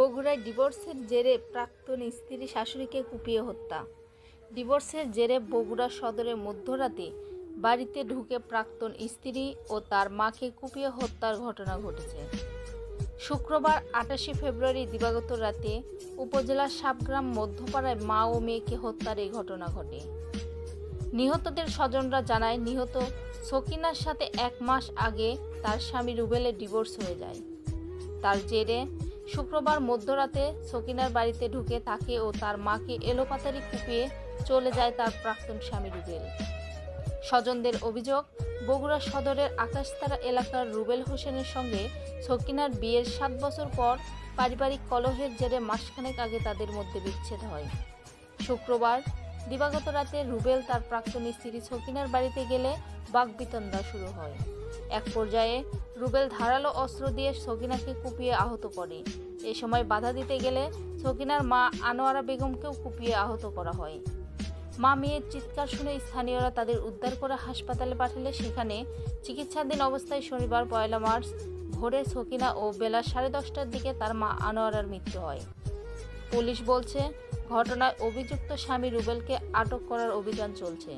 বগুড়ায় ডিভোর্সের জেরে প্রাক্তন স্ত্রী শাশুড়িকে কুপিয়ে হত্যা। ডিভোর্সের জেরে বগুড়া সদরে মধ্যরাতে বাড়িতে ঢুকে প্রাক্তন স্ত্রী ও তার মাকে কুপিয়ে হত্যার ঘটনা ঘটেছে। শুক্রবার আটাশে ফেব্রুয়ারি দিবাগত রাতে উপজেলার সাবগ্রাম মধ্যপাড়ায় মা ও মেয়েকে হত্যার এই ঘটনা ঘটে। নিহতদের স্বজনরা জানায়, নিহত সকিনার সাথে এক মাস আগে তার স্বামী রুবেলের ডিভোর্স হয়ে যায়। তার জেরে শুক্রবার মধ্যরাতে সকিনার বাড়িতে ঢুকে তাকে ও তার মাকে এলোপাতারি কুপিয়ে চলে যায় তার প্রাক্তন স্বামী রুবেল। স্বজনদের অভিযোগ, বগুড়া সদরের আকাশতারা এলাকার রুবেল হোসেনের সঙ্গে সকিনার বিয়ের সাত বছর পর পারিবারিক কলহের জেরে মাসখানেক আগে তাদের মধ্যে বিচ্ছেদ হয়। শুক্রবার দিবাগত রাতে রুবেল তার প্রাক্তন স্ত্রী সকিনার বাড়িতে গেলে বাগবিতণ্ডা শুরু হয়। এক পর্যায়ে রুবেল ধারালো অস্ত্র দিয়ে সকিনাকে কুপিয়ে আহত করে। এ সময় বাধা দিতে গেলে সকিনার মা আনোয়ারা বেগমকেও কুপিয়ে আহত করা হয়। মা মেয়ের চিৎকার শুনে স্থানীয়রা তাদের উদ্ধার করে হাসপাতালে পাঠালে। সেখানে চিকিৎসাধীন অবস্থায় শনিবার পয়লা মার্চ ভোরে সকিনা ও বেলা সাড়ে দশটার দিকে তার মা আনোয়ারার মৃত্যু হয়। পুলিশ বলছে, ঘটনায় অভিযুক্ত স্বামী রুবেলকে আটক করার অভিযান চলছে।